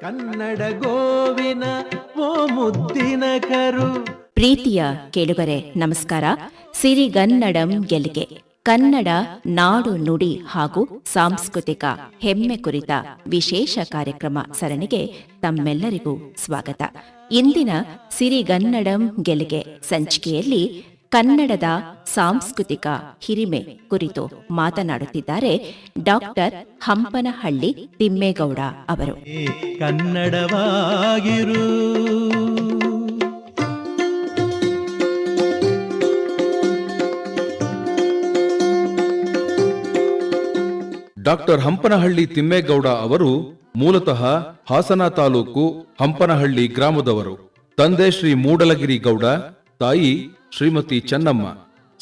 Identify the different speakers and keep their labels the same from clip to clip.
Speaker 1: ಕನ್ನಡ ಗೋವಿನ ಓ ಮುದ್ದಿನ ಕರು.
Speaker 2: ಪ್ರೀತಿಯ ಕೇಳುಗರೆ, ನಮಸ್ಕಾರ. ಸಿರಿಗನ್ನಡಂ ಗೆಲ್ಗೆ ಕನ್ನಡ ನಾಡು ನುಡಿ ಹಾಗೂ ಸಾಂಸ್ಕೃತಿಕ ಹೆಮ್ಮೆ ಕುರಿತ ವಿಶೇಷ ಕಾರ್ಯಕ್ರಮ ಸರಣಿಗೆ ತಮ್ಮೆಲ್ಲರಿಗೂ ಸ್ವಾಗತ. ಇಂದಿನ ಸಿರಿಗನ್ನಡಂ ಗೆಲ್ಗೆ ಸಂಚಿಕೆಯಲ್ಲಿ ಕನ್ನಡದ ಸಾಂಸ್ಕೃತಿಕ ಹಿರಿಮೆ ಕುರಿತು ಮಾತನಾಡುತ್ತಿದ್ದಾರೆ ಡಾಕ್ಟರ್ ಹಂಪನಹಳ್ಳಿ ತಿಮ್ಮೇಗೌಡ ಅವರು.
Speaker 1: ಕನ್ನಡವಾಗಿರು.
Speaker 3: ಡಾಕ್ಟರ್ ಹಂಪನಹಳ್ಳಿ ತಿಮ್ಮೇಗೌಡ ಅವರು ಮೂಲತಃ ಹಾಸನ ತಾಲೂಕು ಹಂಪನಹಳ್ಳಿ ಗ್ರಾಮದವರು. ತಂದೆ ಶ್ರೀ ಮೂಡಲಗಿರಿ ಗೌಡ ತಾಯಿ ಶ್ರೀಮತಿ ಚೆನ್ನಮ್ಮ.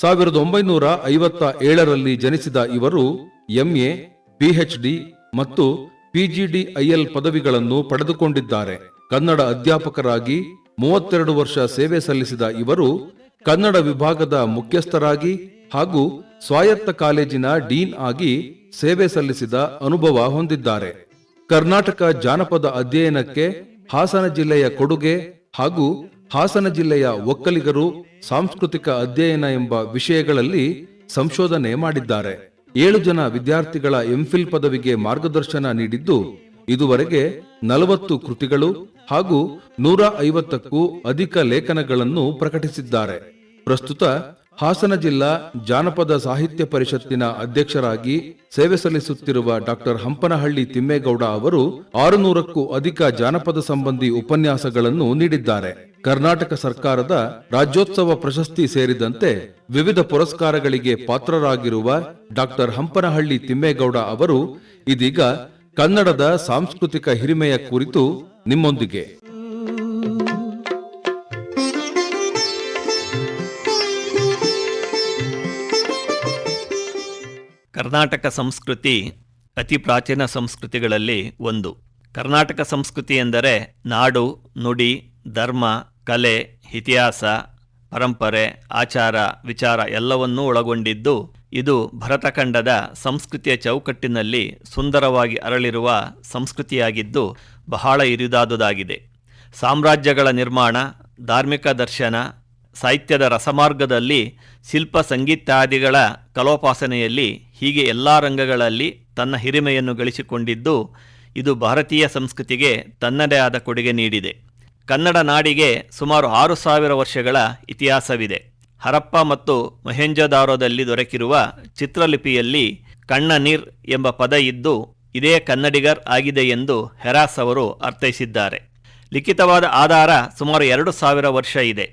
Speaker 3: ಸಾವಿರದ ಒಂಬೈನೂರ ಐವತ್ತ ಏಳರಲ್ಲಿ ಜನಿಸಿದ ಇವರು ಎಂಎ, ಪಿಎಚ್ಡಿ ಮತ್ತು ಪಿಜಿಡಿಐಎಲ್ ಪದವಿಗಳನ್ನು ಪಡೆದುಕೊಂಡಿದ್ದಾರೆ. ಕನ್ನಡ ಅಧ್ಯಾಪಕರಾಗಿ ಮೂವತ್ತೆರಡು ವರ್ಷ ಸೇವೆ ಸಲ್ಲಿಸಿದ ಇವರು ಕನ್ನಡ ವಿಭಾಗದ ಮುಖ್ಯಸ್ಥರಾಗಿ ಹಾಗೂ ಸ್ವಾಯತ್ತ ಕಾಲೇಜಿನ ಡೀನ್ ಆಗಿ ಸೇವೆ ಸಲ್ಲಿಸಿದ ಅನುಭವ ಹೊಂದಿದ್ದಾರೆ. ಕರ್ನಾಟಕ ಜಾನಪದ ಅಧ್ಯಯನಕ್ಕೆ ಹಾಸನ ಜಿಲ್ಲೆಯ ಕೊಡುಗೆ ಹಾಗೂ ಹಾಸನ ಜಿಲ್ಲೆಯ ಒಕ್ಕಲಿಗರು ಸಾಂಸ್ಕೃತಿಕ ಅಧ್ಯಯನ ಎಂಬ ವಿಷಯಗಳಲ್ಲಿ ಸಂಶೋಧನೆ ಮಾಡಿದ್ದಾರೆ. ಏಳು ಜನ ವಿದ್ಯಾರ್ಥಿಗಳ ಎಂಫಿಲ್ ಪದವಿಗೆ ಮಾರ್ಗದರ್ಶನ ನೀಡಿದ್ದು, ಇದುವರೆಗೆ ನಲವತ್ತು ಕೃತಿಗಳು ಹಾಗೂ ನೂರ ಐವತ್ತಕ್ಕೂ ಅಧಿಕ ಲೇಖನಗಳನ್ನು ಪ್ರಕಟಿಸಿದ್ದಾರೆ. ಪ್ರಸ್ತುತ ಹಾಸನ ಜಿಲ್ಲಾ ಜಾನಪದ ಸಾಹಿತ್ಯ ಪರಿಷತ್ತಿನ ಅಧ್ಯಕ್ಷರಾಗಿ ಸೇವೆ ಸಲ್ಲಿಸುತ್ತಿರುವ ಡಾಕ್ಟರ್ ಹಂಪನಹಳ್ಳಿ ತಿಮ್ಮೇಗೌಡ ಅವರು ಆರುನೂರಕ್ಕೂ ಅಧಿಕ ಜಾನಪದ ಸಂಬಂಧಿ ಉಪನ್ಯಾಸಗಳನ್ನು ನೀಡಿದ್ದಾರೆ. ಕರ್ನಾಟಕ ಸರ್ಕಾರದ ರಾಜ್ಯೋತ್ಸವ ಪ್ರಶಸ್ತಿ ಸೇರಿದಂತೆ ವಿವಿಧ ಪುರಸ್ಕಾರಗಳಿಗೆ ಪಾತ್ರರಾಗಿರುವ ಡಾಕ್ಟರ್ ಹಂಪನಹಳ್ಳಿ ತಿಮ್ಮೇಗೌಡ ಅವರು ಇದೀಗ ಕನ್ನಡದ ಸಾಂಸ್ಕೃತಿಕ ಹಿರಿಮೆಯ ಕುರಿತು ನಿಮ್ಮೊಂದಿಗೆ.
Speaker 4: ಕರ್ನಾಟಕ ಸಂಸ್ಕೃತಿ ಅತಿ ಪ್ರಾಚೀನ ಸಂಸ್ಕೃತಿಗಳಲ್ಲಿ ಒಂದು. ಕರ್ನಾಟಕ ಸಂಸ್ಕೃತಿ ಎಂದರೆ ನಾಡು, ನುಡಿ, ಧರ್ಮ, ಕಲೆ, ಇತಿಹಾಸ, ಪರಂಪರೆ, ಆಚಾರ, ವಿಚಾರ ಎಲ್ಲವನ್ನೂ ಒಳಗೊಂಡಿದ್ದು, ಇದು ಭರತಖಂಡದ ಸಂಸ್ಕೃತಿಯ ಚೌಕಟ್ಟಿನಲ್ಲಿ ಸುಂದರವಾಗಿ ಅರಳಿರುವ ಸಂಸ್ಕೃತಿಯಾಗಿದ್ದು ಬಹಳ ಇರಿದಾದುದಾಗಿದೆ. ಸಾಮ್ರಾಜ್ಯಗಳ ನಿರ್ಮಾಣ, ಧಾರ್ಮಿಕ ದರ್ಶನ ಸಾಹಿತ್ಯದ ರಸಮಾರ್ಗದಲ್ಲಿ ಶಿಲ್ಪ ಸಂಗೀತಾದಿಗಳ ಕಲೋಪಾಸನೆಯಲ್ಲಿ ಹೀಗೆ ಎಲ್ಲ ರಂಗಗಳಲ್ಲಿ ತನ್ನ ಹಿರಿಮೆಯನ್ನು ಗಳಿಸಿಕೊಂಡಿದ್ದು, ಇದು ಭಾರತೀಯ ಸಂಸ್ಕೃತಿಗೆ ತನ್ನದೇ ಆದ ಕೊಡುಗೆ ನೀಡಿದೆ. ಕನ್ನಡ ನಾಡಿಗೆ ಸುಮಾರು ಆರು ಸಾವಿರ ವರ್ಷಗಳ ಇತಿಹಾಸವಿದೆ. ಹರಪ್ಪ ಮತ್ತು ಮೊಹೆಂಜದಾರೋದಲ್ಲಿ ದೊರಕಿರುವ ಚಿತ್ರಲಿಪಿಯಲ್ಲಿ ಕಣ್ಣನೀರ್ ಎಂಬ ಪದ ಇದ್ದು, ಇದೇ ಕನ್ನಡಿಗರ್ ಆಗಿದೆ ಎಂದು ಹೆರಾಸ್ ಅವರು ಅರ್ಥೈಸಿದ್ದಾರೆ. ಲಿಖಿತವಾದ ಆಧಾರ ಸುಮಾರು ಎರಡು ಸಾವಿರ ವರ್ಷ ಇದೆ.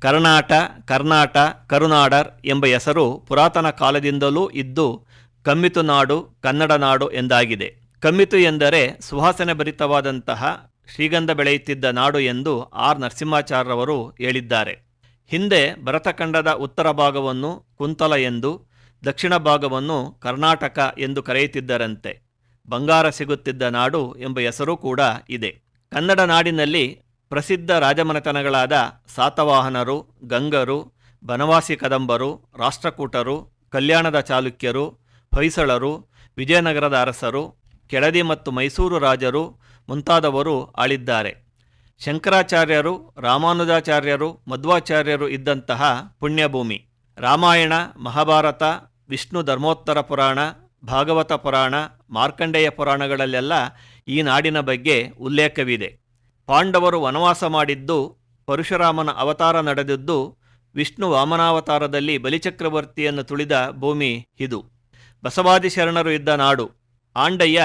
Speaker 4: ಕರ್ನಾಟ ಕರ್ನಾಟ, ಕರುನಾಡರ್ ಎಂಬ ಹೆಸರು ಪುರಾತನ ಕಾಲದಿಂದಲೂ ಇದ್ದು ಕಮ್ಮಿತು ನಾಡು, ಕನ್ನಡ ನಾಡು ಎಂದಾಗಿದೆ. ಕಮ್ಮಿತು ಎಂದರೆ ಸುವಾಸನೆ ಭರಿತವಾದಂತಹ ಶ್ರೀಗಂಧ ಬೆಳೆಯುತ್ತಿದ್ದ ನಾಡು ಎಂದು ಆರ್. ನರಸಿಂಹಾಚಾರ್ಯರವರು ಹೇಳಿದ್ದಾರೆ. ಹಿಂದೆ ಭರತಖಂಡದ ಉತ್ತರ ಭಾಗವನ್ನು ಕುಂತಲ ಎಂದು, ದಕ್ಷಿಣ ಭಾಗವನ್ನು ಕರ್ನಾಟಕ ಎಂದು ಕರೆಯುತ್ತಿದ್ದರಂತೆ. ಬಂಗಾರ ಸಿಗುತ್ತಿದ್ದ ನಾಡು ಎಂಬ ಹೆಸರು ಕೂಡ ಇದೆ. ಕನ್ನಡ ನಾಡಿನಲ್ಲಿ ಪ್ರಸಿದ್ಧ ರಾಜಮನೆತನಗಳಾದ ಸಾತವಾಹನರು, ಗಂಗರು, ಬನವಾಸಿ ಕದಂಬರು, ರಾಷ್ಟ್ರಕೂಟರು, ಕಲ್ಯಾಣದ ಚಾಲುಕ್ಯರು, ಹೊಯ್ಸಳರು, ವಿಜಯನಗರದ ಅರಸರು, ಕೆಳದಿ ಮತ್ತು ಮೈಸೂರು ರಾಜರು ಮುಂತಾದವರು ಆಳಿದ್ದಾರೆ. ಶಂಕರಾಚಾರ್ಯರು, ರಾಮಾನುಜಾಚಾರ್ಯರು, ಮಧ್ವಾಚಾರ್ಯರು ಇದ್ದಂತಹ ಪುಣ್ಯಭೂಮಿ. ರಾಮಾಯಣ, ಮಹಾಭಾರತ, ವಿಷ್ಣು ಧರ್ಮೋತ್ತರ ಪುರಾಣ, ಭಾಗವತ ಪುರಾಣ, ಮಾರ್ಕಂಡೇಯ ಪುರಾಣಗಳಲ್ಲೆಲ್ಲ ಈ ನಾಡಿನ ಬಗ್ಗೆ ಉಲ್ಲೇಖವಿದೆ. ಪಾಂಡವರು ವನವಾಸ ಮಾಡಿದ್ದು, ಪರಶುರಾಮನ ಅವತಾರ ನಡೆದಿದ್ದು, ವಿಷ್ಣು ವಾಮನಾವತಾರದಲ್ಲಿ ಬಲಿಚಕ್ರವರ್ತಿಯನ್ನು ತುಳಿದ ಭೂಮಿ ಇದು. ಬಸವಾದಿ ಶರಣರು ಇದ್ದ ನಾಡು. ಆಂಡಯ್ಯ,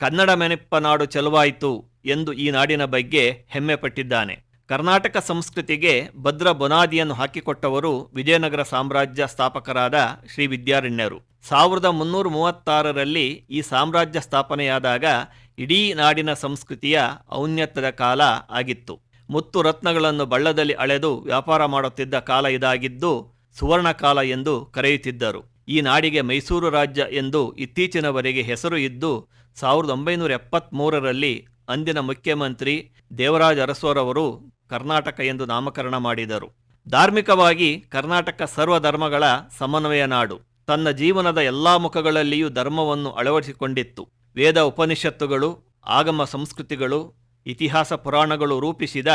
Speaker 4: ಕನ್ನಡ ಮೆನಪ್ಪ ನಾಡು ಚೆಲುವಾಯಿತು ಎಂದು ಈ ನಾಡಿನ ಬಗ್ಗೆ ಹೆಮ್ಮೆ ಪಟ್ಟಿದ್ದಾನೆ. ಕರ್ನಾಟಕ ಸಂಸ್ಕೃತಿಗೆ ಭದ್ರ ಬುನಾದಿಯನ್ನು ಹಾಕಿಕೊಟ್ಟವರು ವಿಜಯನಗರ ಸಾಮ್ರಾಜ್ಯ ಸ್ಥಾಪಕರಾದ ಶ್ರೀ ವಿದ್ಯಾರಣ್ಯರು. ಸಾವಿರದ ಮುನ್ನೂರ ಮೂವತ್ತಾರರಲ್ಲಿ ಈ ಸಾಮ್ರಾಜ್ಯ ಸ್ಥಾಪನೆಯಾದಾಗ ಇಡೀ ನಾಡಿನ ಸಂಸ್ಕೃತಿಯ ಔನ್ನತ್ಯದ ಕಾಲ ಆಗಿತ್ತು. ಮುತ್ತು ರತ್ನಗಳನ್ನು ಬಳ್ಳದಲ್ಲಿ ಅಳೆದು ವ್ಯಾಪಾರ ಮಾಡುತ್ತಿದ್ದ ಕಾಲ ಇದಾಗಿದ್ದು ಸುವರ್ಣ ಕಾಲ ಎಂದು ಕರೆಯುತ್ತಿದ್ದರು. ಈ ನಾಡಿಗೆ ಮೈಸೂರು ರಾಜ್ಯ ಎಂದು ಇತ್ತೀಚಿನವರೆಗೆ ಹೆಸರು ಇದ್ದು ಸಾವಿರದ ಒಂಬೈನೂರ ಎಪ್ಪತ್ತ್ಮೂರರಲ್ಲಿ ಅಂದಿನ ಮುಖ್ಯಮಂತ್ರಿ ದೇವರಾಜ ಅರಸೋರವರು ಕರ್ನಾಟಕ ಎಂದು ನಾಮಕರಣ ಮಾಡಿದರು. ಧಾರ್ಮಿಕವಾಗಿ ಕರ್ನಾಟಕ ಸರ್ವಧರ್ಮಗಳ ಸಮನ್ವಯ ನಾಡು. ತನ್ನ ಜೀವನದ ಎಲ್ಲಾ ಮುಖಗಳಲ್ಲಿಯೂ ಧರ್ಮವನ್ನು ಅಳವಡಿಸಿಕೊಂಡಿತ್ತು. ವೇದ ಉಪನಿಷತ್ತುಗಳು, ಆಗಮ ಸಂಸ್ಕೃತಿಗಳು, ಇತಿಹಾಸ ಪುರಾಣಗಳು ರೂಪಿಸಿದ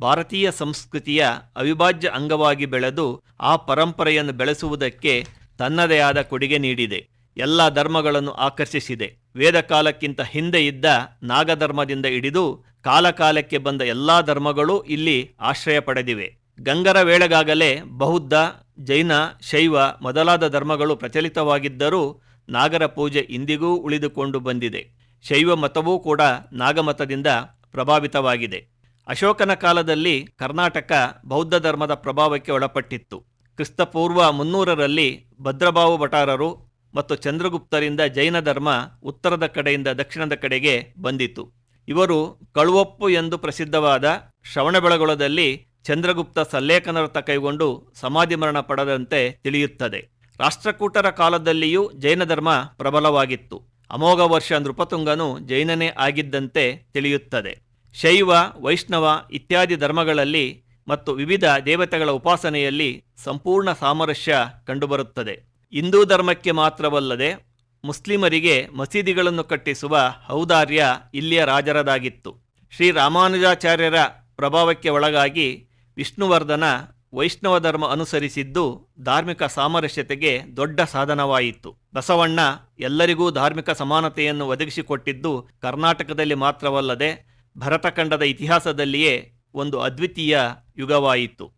Speaker 4: ಭಾರತೀಯ ಸಂಸ್ಕೃತಿಯ ಅವಿಭಾಜ್ಯ ಅಂಗವಾಗಿ ಬೆಳೆದು ಆ ಪರಂಪರೆಯನ್ನು ಬೆಳೆಸುವುದಕ್ಕೆ ತನ್ನದೇ ಆದ ಕೊಡುಗೆ ನೀಡಿದೆ. ಎಲ್ಲ ಧರ್ಮಗಳನ್ನು ಆಕರ್ಷಿಸಿದೆ. ವೇದ ಕಾಲಕ್ಕಿಂತ ಹಿಂದೆ ಇದ್ದ ನಾಗಧರ್ಮದಿಂದ ಹಿಡಿದು ಕಾಲಕಾಲಕ್ಕೆ ಬಂದ ಎಲ್ಲಾ ಧರ್ಮಗಳು ಇಲ್ಲಿ ಆಶ್ರಯ ಪಡೆದಿವೆ. ಗಂಗರ ವೇಳೆಗಾಗಲೇ ಬೌದ್ಧ, ಜೈನ, ಶೈವ ಮೊದಲಾದ ಧರ್ಮಗಳು ಪ್ರಚಲಿತವಾಗಿದ್ದರೂ ನಾಗರ ಪೂಜೆ ಇಂದಿಗೂ ಉಳಿದುಕೊಂಡು ಬಂದಿದೆ. ಶೈವ ಮತವೂ ಕೂಡ ನಾಗಮತದಿಂದ ಪ್ರಭಾವಿತವಾಗಿದೆ. ಅಶೋಕನ ಕಾಲದಲ್ಲಿ ಕರ್ನಾಟಕ ಬೌದ್ಧ ಧರ್ಮದ ಪ್ರಭಾವಕ್ಕೆ ಒಳಪಟ್ಟಿತ್ತು. ಕ್ರಿಸ್ತಪೂರ್ವ ಮುನ್ನೂರರಲ್ಲಿ ಭದ್ರಬಾವು ಭಟಾರರು ಮತ್ತು ಚಂದ್ರಗುಪ್ತರಿಂದ ಜೈನ ಧರ್ಮ ಉತ್ತರದ ಕಡೆಯಿಂದ ದಕ್ಷಿಣದ ಕಡೆಗೆ ಬಂದಿತು ಇವರು ಕಳುವಪ್ಪು ಎಂದು ಪ್ರಸಿದ್ಧವಾದ ಶ್ರವಣಬೆಳಗೊಳದಲ್ಲಿ ಚಂದ್ರಗುಪ್ತ ಸಲ್ಲೇಖನರತ್ತ ಕೈಗೊಂಡು ಸಮಾಧಿ ಮರಣ ಪಡೆದಂತೆ ತಿಳಿಯುತ್ತದೆ. ರಾಷ್ಟ್ರಕೂಟರ ಕಾಲದಲ್ಲಿಯೂ ಜೈನ ಧರ್ಮ ಪ್ರಬಲವಾಗಿತ್ತು. ಅಮೋಘ ವರ್ಷ ನೃಪತುಂಗನು ಜೈನನೇ ಆಗಿದ್ದಂತೆ ತಿಳಿಯುತ್ತದೆ. ಶೈವ, ವೈಷ್ಣವ ಇತ್ಯಾದಿ ಧರ್ಮಗಳಲ್ಲಿ ಮತ್ತು ವಿವಿಧ ದೇವತೆಗಳ ಉಪಾಸನೆಯಲ್ಲಿ ಸಂಪೂರ್ಣ ಸಾಮರಸ್ಯ ಕಂಡುಬರುತ್ತದೆ. ಹಿಂದೂ ಧರ್ಮಕ್ಕೆ ಮಾತ್ರವಲ್ಲದೆ ಮುಸ್ಲಿಮರಿಗೆ ಮಸೀದಿಗಳನ್ನು ಕಟ್ಟಿಸುವ ಔದಾರ್ಯ ಇಲ್ಲಿಯ ರಾಜರದಾಗಿತ್ತು. ಶ್ರೀ ರಾಮಾನುಜಾಚಾರ್ಯರ ಪ್ರಭಾವಕ್ಕೆ ಒಳಗಾಗಿ ವಿಷ್ಣುವರ್ಧನ ವೈಷ್ಣವ ಧರ್ಮ ಅನುಸರಿಸಿದ್ದು ಧಾರ್ಮಿಕ ಸಾಮರಸ್ಯತೆಗೆ ದೊಡ್ಡ ಸಾಧನವಾಯಿತು. ಬಸವಣ್ಣ ಎಲ್ಲರಿಗೂ ಧಾರ್ಮಿಕ ಸಮಾನತೆಯನ್ನು ಒದಗಿಸಿಕೊಟ್ಟಿದ್ದು ಕರ್ನಾಟಕದಲ್ಲಿ ಮಾತ್ರವಲ್ಲದೆ ಭರತಖಂಡದ ಇತಿಹಾಸದಲ್ಲಿಯೇ ಒಂದು ಅದ್ವಿತೀಯ ಯುಗವಾಯಿತು.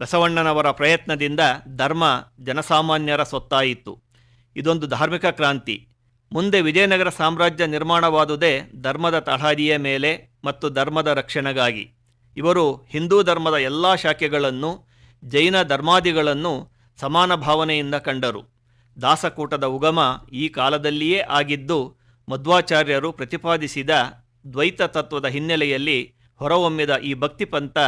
Speaker 4: ಬಸವಣ್ಣನವರ ಪ್ರಯತ್ನದಿಂದ ಧರ್ಮ ಜನಸಾಮಾನ್ಯರ ಸೊತ್ತಾಯಿತು. ಇದೊಂದು ಧಾರ್ಮಿಕ ಕ್ರಾಂತಿ. ಮುಂದೆ ವಿಜಯನಗರ ಸಾಮ್ರಾಜ್ಯ ನಿರ್ಮಾಣವಾದುದೇ ಧರ್ಮದ ತಳಹದಿಯ ಮೇಲೆ ಮತ್ತು ಧರ್ಮದ ರಕ್ಷಣೆಗಾಗಿ. ಇವರು ಹಿಂದೂ ಧರ್ಮದ ಎಲ್ಲ ಶಾಖೆಗಳನ್ನು, ಜೈನ ಧರ್ಮಾದಿಗಳನ್ನು ಸಮಾನ ಭಾವನೆಯಿಂದ ಕಂಡರು. ದಾಸಕೂಟದ ಉಗಮ ಈ ಕಾಲದಲ್ಲಿಯೇ ಆಗಿದ್ದು, ಮಧ್ವಾಚಾರ್ಯರು ಪ್ರತಿಪಾದಿಸಿದ ದ್ವೈತ ತತ್ವದ ಹಿನ್ನೆಲೆಯಲ್ಲಿ ಹೊರಹೊಮ್ಮಿದ ಈ ಭಕ್ತಿ ಪಂಥ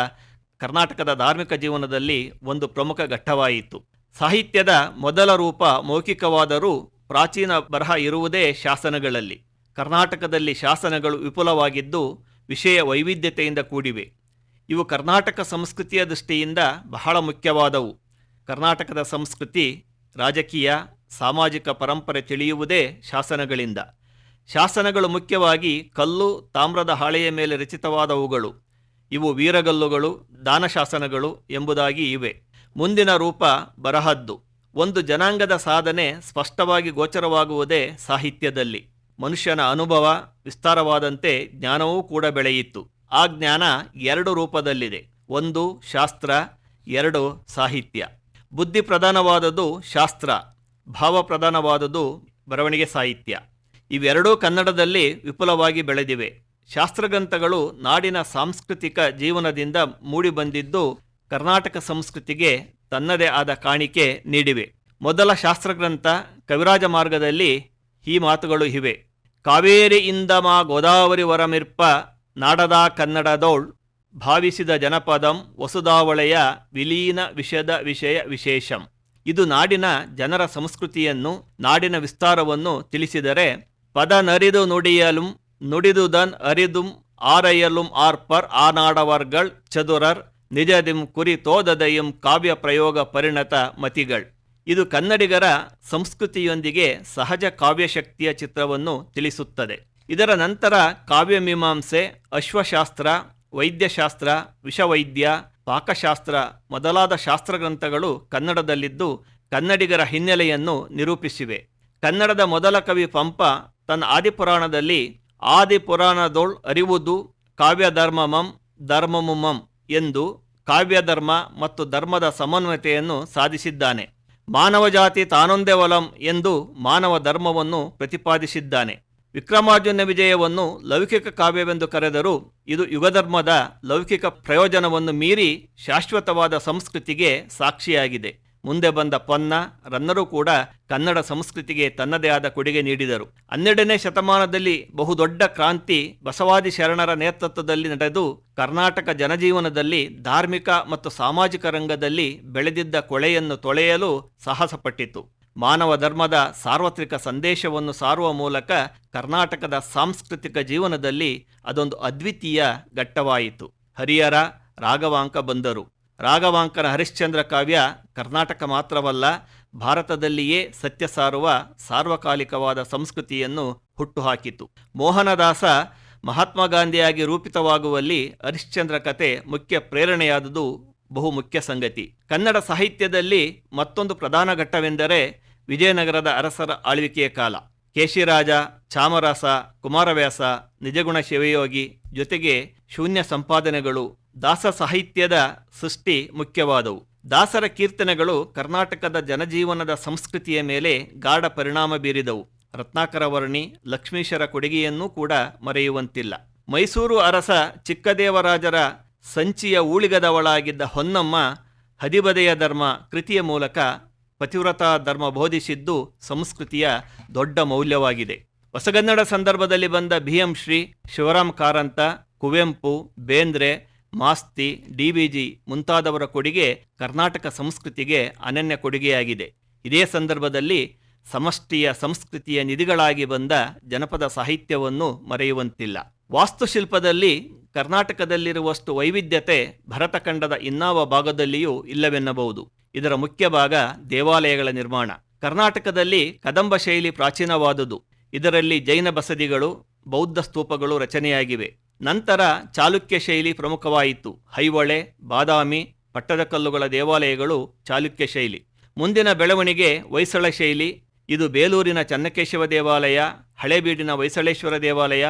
Speaker 4: ಕರ್ನಾಟಕದ ಧಾರ್ಮಿಕ ಜೀವನದಲ್ಲಿ ಒಂದು ಪ್ರಮುಖ ಘಟ್ಟವಾಯಿತು. ಸಾಹಿತ್ಯದ ಮೊದಲ ರೂಪ ಮೌಖಿಕವಾದರೂ ಪ್ರಾಚೀನ ಬರಹ ಇರುವುದೇ ಶಾಸನಗಳಲ್ಲಿ. ಕರ್ನಾಟಕದಲ್ಲಿ ಶಾಸನಗಳು ವಿಪುಲವಾಗಿದ್ದು, ವಿಷಯ ವೈವಿಧ್ಯತೆಯಿಂದ ಕೂಡಿವೆ. ಇವು ಕರ್ನಾಟಕ ಸಂಸ್ಕೃತಿಯ ದೃಷ್ಟಿಯಿಂದ ಬಹಳ ಮುಖ್ಯವಾದವು. ಕರ್ನಾಟಕದ ಸಂಸ್ಕೃತಿ ರಾಜಕೀಯ, ಸಾಮಾಜಿಕ ಪರಂಪರೆ ತಿಳಿಯುವುದೇ ಶಾಸನಗಳಿಂದ. ಶಾಸನಗಳು ಮುಖ್ಯವಾಗಿ ಕಲ್ಲು, ತಾಮ್ರದ ಹಾಳೆಯ ಮೇಲೆ ರಚಿತವಾದವುಗಳು. ಇವು ವೀರಗಲ್ಲುಗಳು ದಾನಶಾಸನಗಳು ಎಂಬುದಾಗಿ ಇವೆ. ಮುಂದಿನ ರೂಪ ಬರಹದ್ದು. ಒಂದು ಜನಾಂಗದ ಸಾಧನೆ ಸ್ಪಷ್ಟವಾಗಿ ಗೋಚರವಾಗುವುದೇ ಸಾಹಿತ್ಯದಲ್ಲಿ. ಮನುಷ್ಯನ ಅನುಭವ ವಿಸ್ತಾರವಾದಂತೆ ಜ್ಞಾನವೂ ಕೂಡ ಬೆಳೆಯಿತು. ಆ ಜ್ಞಾನ ಎರಡು ರೂಪದಲ್ಲಿದೆ. ಒಂದು ಶಾಸ್ತ್ರ, ಎರಡು ಸಾಹಿತ್ಯ. ಬುದ್ಧಿ ಪ್ರಧಾನವಾದದ್ದು ಶಾಸ್ತ್ರ, ಭಾವ ಪ್ರಧಾನವಾದದ್ದು ಬರವಣಿಗೆ ಸಾಹಿತ್ಯ. ಇವೆರಡೂ ಕನ್ನಡದಲ್ಲಿ ವಿಪುಲವಾಗಿ ಬೆಳೆದಿವೆ. ಶಾಸ್ತ್ರಗ್ರಂಥಗಳು ನಾಡಿನ ಸಾಂಸ್ಕೃತಿಕ ಜೀವನದಿಂದ ಮೂಡಿಬಂದಿದ್ದು ಕರ್ನಾಟಕ ಸಂಸ್ಕೃತಿಗೆ ತನ್ನದೇ ಆದ ಕಾಣಿಕೆ ನೀಡಿವೆ. ಮೊದಲ ಶಾಸ್ತ್ರಗ್ರಂಥ ಕವಿರಾಜ ಮಾರ್ಗದಲ್ಲಿ ಈ ಮಾತುಗಳು ಇವೆ. ಕಾವೇರಿಯಿಂದ ಮಾ ಗೋದಾವರಿ ವರಮಿರ್ಪ ನಾಡದ ಕನ್ನಡದೋಳ್ ಭಾವಿಸಿದ ಜನಪದಂ ವಸುದಾವಳೆಯ ವಿಲೀನ ವಿಷದ ವಿಷಯ ವಿಶೇಷಂ. ಇದು ನಾಡಿನ ಜನರ ಸಂಸ್ಕೃತಿಯನ್ನು, ನಾಡಿನ ವಿಸ್ತಾರವನ್ನು ತಿಳಿಸಿದರೆ ಪದ ನರಿದು ನುಡಿಯಲುಂ ನುಡಿದುದನ್ ಅರಿದುಂ, ಆರೈಯಲುಂ ಆರ್ಪರ್ ಆನಾಡವರ್ಗಳ್ ಚದುರರ್, ನಿಜದಿಂ ಕುರಿ ತೋದದೆಯಂ ಕಾವ್ಯ ಪ್ರಯೋಗ ಪರಿಣತ ಮತಿಗಳ್. ಇದು ಕನ್ನಡಿಗರ ಸಂಸ್ಕೃತಿಯೊಂದಿಗೆ ಸಹಜ ಕಾವ್ಯಶಕ್ತಿಯ ಚಿತ್ರವನ್ನು ತಿಳಿಸುತ್ತದೆ. ಇದರ ನಂತರ ಕಾವ್ಯಮೀಮಾಂಸೆ ಅಶ್ವಶಾಸ್ತ್ರ, ವೈದ್ಯಶಾಸ್ತ್ರ, ವಿಷವೈದ್ಯ, ಪಾಕಶಾಸ್ತ್ರ ಮೊದಲಾದ ಶಾಸ್ತ್ರಗ್ರಂಥಗಳು ಕನ್ನಡದಲ್ಲಿದ್ದು ಕನ್ನಡಿಗರ ಹಿನ್ನೆಲೆಯನ್ನು ನಿರೂಪಿಸಿವೆ. ಕನ್ನಡದ ಮೊದಲ ಕವಿ ಪಂಪ ತನ್ನ ಆದಿಪುರಾಣದಲ್ಲಿ ಆದಿಪುರಾಣದೋಳ್ ಅರಿವುದು ಕಾವ್ಯಧರ್ಮಮಂ ಧರ್ಮಮುಮಂ ಎಂದು ಕಾವ್ಯಧರ್ಮ ಮತ್ತು ಧರ್ಮದ ಸಮನ್ವಯತೆಯನ್ನು ಸಾಧಿಸಿದ್ದಾನೆ. ಮಾನವ ಜಾತಿ ತಾನೊಂದೇ ಒಲಂ ಎಂದು ಮಾನವ ಧರ್ಮವನ್ನು ಪ್ರತಿಪಾದಿಸಿದ್ದಾನೆ. ವಿಕ್ರಮಾರ್ಜುನ ವಿಜಯವನ್ನು ಲೌಕಿಕ ಕಾವ್ಯವೆಂದು ಕರೆದರೂ ಇದು ಯುಗಧರ್ಮದ ಲೌಕಿಕ ಪ್ರಯೋಜನವನ್ನು ಮೀರಿ ಶಾಶ್ವತವಾದ ಸಂಸ್ಕೃತಿಗೆ ಸಾಕ್ಷಿಯಾಗಿದೆ. ಮುಂದೆ ಬಂದ ಪೊನ್ನ, ರನ್ನರು ಕೂಡ ಕನ್ನಡ ಸಂಸ್ಕೃತಿಗೆ ತನ್ನದೇ ಆದ ಕೊಡುಗೆ ನೀಡಿದರು. ಹನ್ನೆರಡನೇ ಶತಮಾನದಲ್ಲಿ ಬಹುದೊಡ್ಡ ಕ್ರಾಂತಿ ಬಸವಾದಿ ಶರಣರ ನೇತೃತ್ವದಲ್ಲಿ ನಡೆದು ಕರ್ನಾಟಕ ಜನಜೀವನದಲ್ಲಿ ಧಾರ್ಮಿಕ ಮತ್ತು ಸಾಮಾಜಿಕ ರಂಗದಲ್ಲಿ ಬೆಳೆದಿದ್ದ ಕೊಳೆಯನ್ನು ತೊಳೆಯಲು ಸಾಹಸಪಟ್ಟಿತು. ಮಾನವ ಧರ್ಮದ ಸಾರ್ವತ್ರಿಕ ಸಂದೇಶವನ್ನು ಸಾರುವ ಮೂಲಕ ಕರ್ನಾಟಕದ ಸಾಂಸ್ಕೃತಿಕ ಜೀವನದಲ್ಲಿ ಅದೊಂದು ಅದ್ವಿತೀಯ ಘಟ್ಟವಾಯಿತು. ಹರಿಹರ ರಾಘವಾಂಕ ಬಂದರು. ರಾಘವಾಂಕನ ಹರಿಶ್ಚಂದ್ರ ಕಾವ್ಯ ಕರ್ನಾಟಕ ಮಾತ್ರವಲ್ಲ, ಭಾರತದಲ್ಲಿಯೇ ಸತ್ಯ ಸಾರುವ ಸಾರ್ವಕಾಲಿಕವಾದ ಸಂಸ್ಕೃತಿಯನ್ನು ಹುಟ್ಟುಹಾಕಿತು. ಮೋಹನದಾಸ ಮಹಾತ್ಮ ಗಾಂಧಿಯಾಗಿ ರೂಪಿತವಾಗುವಲ್ಲಿ ಹರಿಶ್ಚಂದ್ರ ಕತೆ ಮುಖ್ಯ ಪ್ರೇರಣೆಯಾದುದು ಬಹು ಮುಖ್ಯ ಸಂಗತಿ. ಕನ್ನಡ ಸಾಹಿತ್ಯದಲ್ಲಿ ಮತ್ತೊಂದು ಪ್ರಧಾನ ಘಟ್ಟವೆಂದರೆ ವಿಜಯನಗರದ ಅರಸರ ಆಳ್ವಿಕೆಯ ಕಾಲ. ಕೇಶಿರಾಜ, ಚಾಮರಾಸ, ಕುಮಾರವ್ಯಾಸ, ನಿಜಗುಣ ಶಿವಯೋಗಿ ಜೊತೆಗೆ ಶೂನ್ಯ ಸಂಪಾದನೆಗಳು, ದಾಸ ಸಾಹಿತ್ಯದ ಸೃಷ್ಟಿ ಮುಖ್ಯವಾದವು. ದಾಸರ ಕೀರ್ತನೆಗಳು ಕರ್ನಾಟಕದ ಜನಜೀವನದ ಸಂಸ್ಕೃತಿಯ ಮೇಲೆ ಗಾಢ ಪರಿಣಾಮ ಬೀರಿದವು. ರತ್ನಾಕರ ವರ್ಣಿ, ಲಕ್ಷ್ಮೀಶರ ಕೊಡುಗೆಯನ್ನೂ ಕೂಡ ಮರೆಯುವಂತಿಲ್ಲ. ಮೈಸೂರು ಅರಸ ಚಿಕ್ಕದೇವರಾಜರ ಸಂಚಿಯ ಊಳಿಗದವಳಾಗಿದ್ದ ಹೊನ್ನಮ್ಮ, ಹದಿಬದೆಯ ಧರ್ಮ ಕೃತಿಯ ಮೂಲಕ ಪತಿವ್ರತಾ ಧರ್ಮ ಬೋಧಿಸಿದ್ದು ಸಂಸ್ಕೃತಿಯ ದೊಡ್ಡ ಮೌಲ್ಯವಾಗಿದೆ. ಹೊಸಗನ್ನಡ ಸಂದರ್ಭದಲ್ಲಿ ಬಂದ B M Shri Shivaram Karanth, Kuvempu, Bendre, Masti D B G ಮುಂತಾದವರ ಕೊಡುಗೆ ಕರ್ನಾಟಕ ಸಂಸ್ಕೃತಿಗೆ ಅನನ್ಯ ಕೊಡುಗೆಯಾಗಿದೆ. ಇದೇ ಸಂದರ್ಭದಲ್ಲಿ ಸಮಷ್ಟಿಯ ಸಂಸ್ಕೃತಿಯ ನಿಧಿಗಳಾಗಿ ಬಂದ ಜನಪದ ಸಾಹಿತ್ಯವನ್ನು ಮರೆಯುವಂತಿಲ್ಲ. ವಾಸ್ತುಶಿಲ್ಪದಲ್ಲಿ ಕರ್ನಾಟಕದಲ್ಲಿರುವಷ್ಟು ವೈವಿಧ್ಯತೆ ಭರತಖಂಡದ ಇನ್ನಾವ ಭಾಗದಲ್ಲಿಯೂ ಇಲ್ಲವೆನ್ನಬಹುದು. ಇದರ ಮುಖ್ಯ ಭಾಗ ದೇವಾಲಯಗಳ ನಿರ್ಮಾಣ. ಕರ್ನಾಟಕದಲ್ಲಿ ಕದಂಬ ಶೈಲಿ ಪ್ರಾಚೀನವಾದುದು. ಇದರಲ್ಲಿ ಜೈನ ಬಸದಿಗಳು, ಬೌದ್ಧ ಸ್ತೂಪಗಳು ರಚನೆಯಾಗಿವೆ. ನಂತರ ಚಾಲುಕ್ಯ ಶೈಲಿ ಪ್ರಮುಖವಾಯಿತು. ಹೈವಳೆ, ಬಾದಾಮಿ ಪಟ್ಟದಕಲ್ಲುಗಳ ದೇವಾಲಯಗಳು ಚಾಲುಕ್ಯ ಶೈಲಿ. ಮುಂದಿನ ಬೆಳವಣಿಗೆ ಹೊಯ್ಸಳ ಶೈಲಿ. ಇದು ಬೇಲೂರಿನ ಚನ್ನಕೇಶವ ದೇವಾಲಯ, ಹಳೇಬೀಡಿನ ಹೊಯ್ಸಳೇಶ್ವರ ದೇವಾಲಯ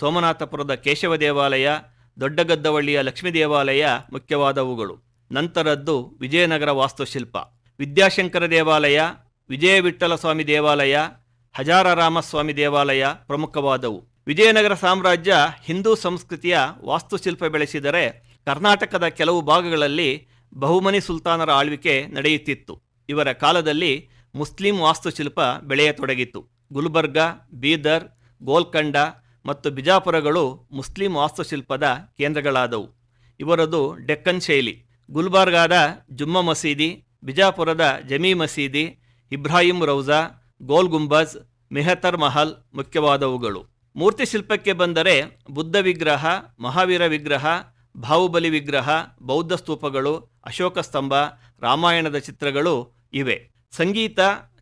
Speaker 4: ಸೋಮನಾಥಪುರದ ಕೇಶವ ದೇವಾಲಯ, ದೊಡ್ಡಗದ್ದವಳ್ಳಿಯ ಲಕ್ಷ್ಮೀ ದೇವಾಲಯ ಮುಖ್ಯವಾದವುಗಳು. ನಂತರದ್ದು ವಿಜಯನಗರ ವಾಸ್ತುಶಿಲ್ಪ. ವಿದ್ಯಾಶಂಕರ ದೇವಾಲಯ ವಿಜಯ ವಿಠ್ಠಲ ಸ್ವಾಮಿ ದೇವಾಲಯ, ಹಜಾರರಾಮಸ್ವಾಮಿ ದೇವಾಲಯ ಪ್ರಮುಖವಾದವು. ವಿಜಯನಗರ ಸಾಮ್ರಾಜ್ಯ ಹಿಂದೂ ಸಂಸ್ಕೃತಿಯ ವಾಸ್ತುಶಿಲ್ಪ ಬೆಳೆಸಿದರೆ ಕರ್ನಾಟಕದ ಕೆಲವು ಭಾಗಗಳಲ್ಲಿ ಬಹುಮನಿ ಸುಲ್ತಾನರ ಆಳ್ವಿಕೆ ನಡೆಯುತ್ತಿತ್ತು. ಇವರ ಕಾಲದಲ್ಲಿ ಮುಸ್ಲಿಂ ವಾಸ್ತುಶಿಲ್ಪ ಬೆಳೆಯತೊಡಗಿತು. ಗುಲ್ಬರ್ಗ, ಬೀದರ್, ಗೋಲ್ಕಂಡ ಮತ್ತು ಬಿಜಾಪುರಗಳು ಮುಸ್ಲಿಂ ವಾಸ್ತುಶಿಲ್ಪದ ಕೇಂದ್ರಗಳಾದವು. ಇವರದು ಡೆಕ್ಕನ್ ಶೈಲಿ. ಗುಲ್ಬರ್ಗಾದ ಜುಮ್ಮಾ ಮಸೀದಿ, ಬಿಜಾಪುರದ ಜಮೀ ಮಸೀದಿ, ಇಬ್ರಾಹಿಂ ರೌಜಾ, ಗೋಲ್ ಗುಂಬಜ್, ಮೆಹತರ್ ಮಹಲ್ ಮುಖ್ಯವಾದವುಗಳು. ಮೂರ್ತಿ ಶಿಲ್ಪಕ್ಕೆ ಬಂದರೆ ಬುದ್ಧ ವಿಗ್ರಹ, ಮಹಾವೀರ ವಿಗ್ರಹ, ಬಾಹುಬಲಿ ವಿಗ್ರಹ, ಬೌದ್ಧ ಸ್ತೂಪಗಳು, ಅಶೋಕ ಸ್ತಂಭ, ರಾಮಾಯಣದ ಚಿತ್ರಗಳು ಇವೆ. ಸಂಗೀತ,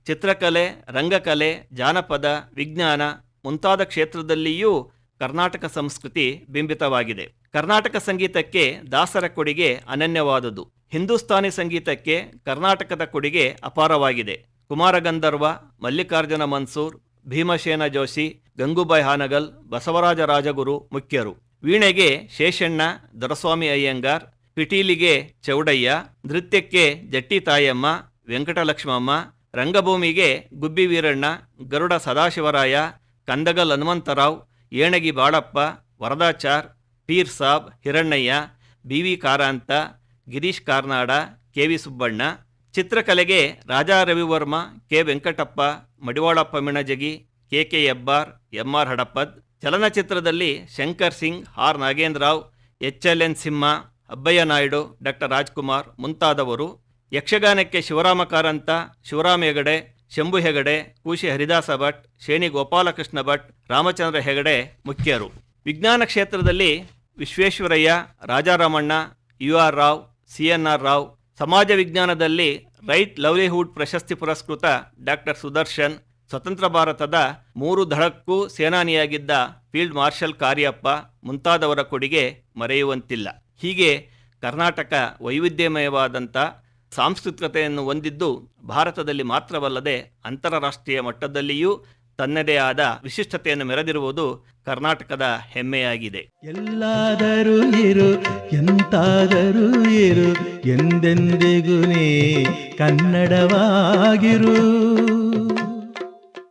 Speaker 4: ಚಿತ್ರಕಲೆ, ರಂಗಕಲೆ, ಜಾನಪದ, ವಿಜ್ಞಾನ ಮುಂತಾದ ಕ್ಷೇತ್ರದಲ್ಲಿಯೂ ಕರ್ನಾಟಕ ಸಂಸ್ಕೃತಿ ಬಿಂಬಿತವಾಗಿದೆ. ಕರ್ನಾಟಕ ಸಂಗೀತಕ್ಕೆ ದಾಸರ ಕೊಡುಗೆ ಅನನ್ಯವಾದುದು. ಹಿಂದೂಸ್ತಾನಿ ಸಂಗೀತಕ್ಕೆ ಕರ್ನಾಟಕದ ಕೊಡುಗೆ ಅಪಾರವಾಗಿದೆ. ಕುಮಾರಗಂಧರ್ವ, ಮಲ್ಲಿಕಾರ್ಜುನ ಮನ್ಸೂರ್, ಭೀಮಸೇನ ಜೋಶಿ, ಗಂಗೂಬಾಯಿ ಹಾನಗಲ್, ಬಸವರಾಜ ರಾಜಗುರು ಮುಖ್ಯರು. ವೀಣೆಗೆ ಶೇಷಣ್ಣ, ದೊರಸ್ವಾಮಿ ಅಯ್ಯಂಗಾರ್, ಪಿಟೀಲಿಗೆ ಚೌಡಯ್ಯ, ನೃತ್ಯಕ್ಕೆ ಜಟ್ಟಿ ತಾಯಮ್ಮ, ವೆಂಕಟಲಕ್ಷ್ಮಮ್ಮ, ರಂಗಭೂಮಿಗೆ Gubbi Veeranna, Garuda Sadashivaraya Kandagal Hanumantharao, Enagi Balappa, Varadachar, Peer Sab, Hirannaiah B V Karanth, Girish Karnad K V Subbanna. ಚಿತ್ರಕಲೆಗೆ Raja Ravi Varma, K. Venkatappa, Madivalappa Minajagi K K Hebbar M R Hadapad. ಚಲನಚಿತ್ರದಲ್ಲಿ Shankar Singh, R. Nagendrarao H L N Simha, Abbaiah Naidu, doctor Rajkumar ಮುಂತಾದವರು. ಯಕ್ಷಗಾನಕ್ಕೆ ಶಿವರಾಮ ಕಾರಂತ, ಶಿವರಾಮ ಹೆಗಡೆ ಶಂಭು ಹೆಗಡೆ, ಕೂಶಿ ಹರಿದಾಸ ಭಟ್, ಶೇಣಿ ಗೋಪಾಲಕೃಷ್ಣ ಭಟ್, ರಾಮಚಂದ್ರ ಹೆಗಡೆ ಮುಖ್ಯರು. ವಿಜ್ಞಾನ ಕ್ಷೇತ್ರದಲ್ಲಿ Visvesvaraya, Raja Ramanna, U R Rao, C N R Rao, ಸಮಾಜ ವಿಜ್ಞಾನದಲ್ಲಿ right livelihood ಪ್ರಶಸ್ತಿ ಪುರಸ್ಕೃತ doctor Sudarshan, ಸ್ವತಂತ್ರ ಭಾರತದ ಮೂರು ದಳಕ್ಕೂ ಸೇನಾನಿಯಾಗಿದ್ದ ಫೀಲ್ಡ್ ಮಾರ್ಷಲ್ ಕಾರ್ಯಪ್ಪ ಮುಂತಾದವರ ಕೊಡುಗೆ ಮರೆಯುವಂತಿಲ್ಲ. ಹೀಗೆ ಕರ್ನಾಟಕ ವೈವಿಧ್ಯಮಯವಾದಂಥ ಸಾಂಸ್ಕೃತಿಕತೆಯನ್ನು ಹೊಂದಿದ್ದು ಭಾರತದಲ್ಲಿ ಮಾತ್ರವಲ್ಲದೆ ಅಂತಾರಾಷ್ಟ್ರೀಯ ಮಟ್ಟದಲ್ಲಿಯೂ ತನ್ನದೇ ಆದ ವಿಶಿಷ್ಟತೆಯನ್ನು ಮೆರೆದಿರುವುದು ಕರ್ನಾಟಕದ ಹೆಮ್ಮೆಯಾಗಿದೆ.
Speaker 1: ಎಲ್ಲಾದರೂ ಇರು ಎಂತಾದರೂ ಇರು ಎಂದೆಂದಿಗೂ ನೀ ಕನ್ನಡವಾಗಿರು.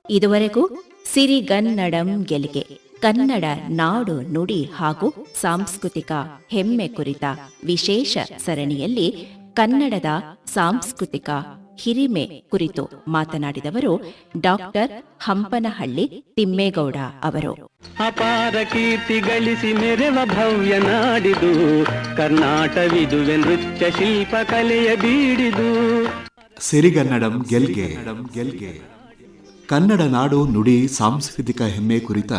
Speaker 2: ಇದುವರೆಗೂ ಸಿರಿಗನ್ನಡಂ ಗೆಲಿಗೆ ಕನ್ನಡ ನಾಡು ನುಡಿ ಹಾಗೂ ಸಾಂಸ್ಕೃತಿಕ ಹೆಮ್ಮೆ ಕುರಿತ ವಿಶೇಷ ಸರಣಿಯಲ್ಲಿ ಕನ್ನಡದ ಸಾಂಸ್ಕೃತಿಕ ಹಿರಿಮೆ ಕುರಿತು ಮಾತನಾಡಿದವರು ಡಾಕ್ಟರ್ ಹಂಪನಹಳ್ಳಿ ತಿಮ್ಮೇಗೌಡ ಅವರು.
Speaker 5: ಅಪಾರ ಕೀರ್ತಿ ಗಳಿಸಿ ಮೆರೆವ ಭವ್ಯ ನಾಡಿದು ಕರ್ನಾಟವಿದುವೆ ನೃತ್ಯ ಶಿಲ್ಪ ಕಲೆಯ ಬೀಡಿದು.
Speaker 6: ಸಿರಿಗನ್ನಡಂ ಗೆಲ್ಗೆ ಗೆಲ್ಗೆ. ಕನ್ನಡ ನಾಡು ನುಡಿ ಸಾಂಸ್ಕೃತಿಕ ಹೆಮ್ಮೆ ಕುರಿತ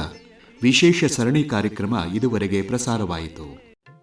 Speaker 6: ವಿಶೇಷ ಸರಣಿ ಕಾರ್ಯಕ್ರಮ ಇದುವರೆಗೆ ಪ್ರಸಾರವಾಯಿತು.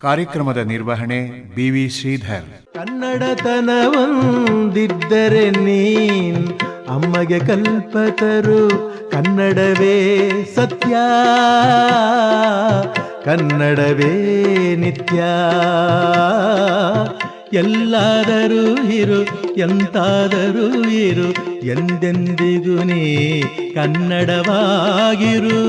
Speaker 7: ಕಾರ್ಯಕ್ರಮದ ನಿರ್ವಹಣೆ ಬಿವಿ ಶ್ರೀಧರ್.
Speaker 1: ಕನ್ನಡತನವೊಂದಿದ್ದರೆ ನೀನ್ ಅಮ್ಮಗೆ ಕಲ್ಪತರು ಕನ್ನಡವೇ ಸತ್ಯ, ಕನ್ನಡವೇ ನಿತ್ಯ. ಎಲ್ಲಾದರೂ ಇರು, ಎಂತಾದರೂ ಇರು, ಎಂದೆಂದಿಗೂ ನೀ ಕನ್ನಡವಾಗಿರು.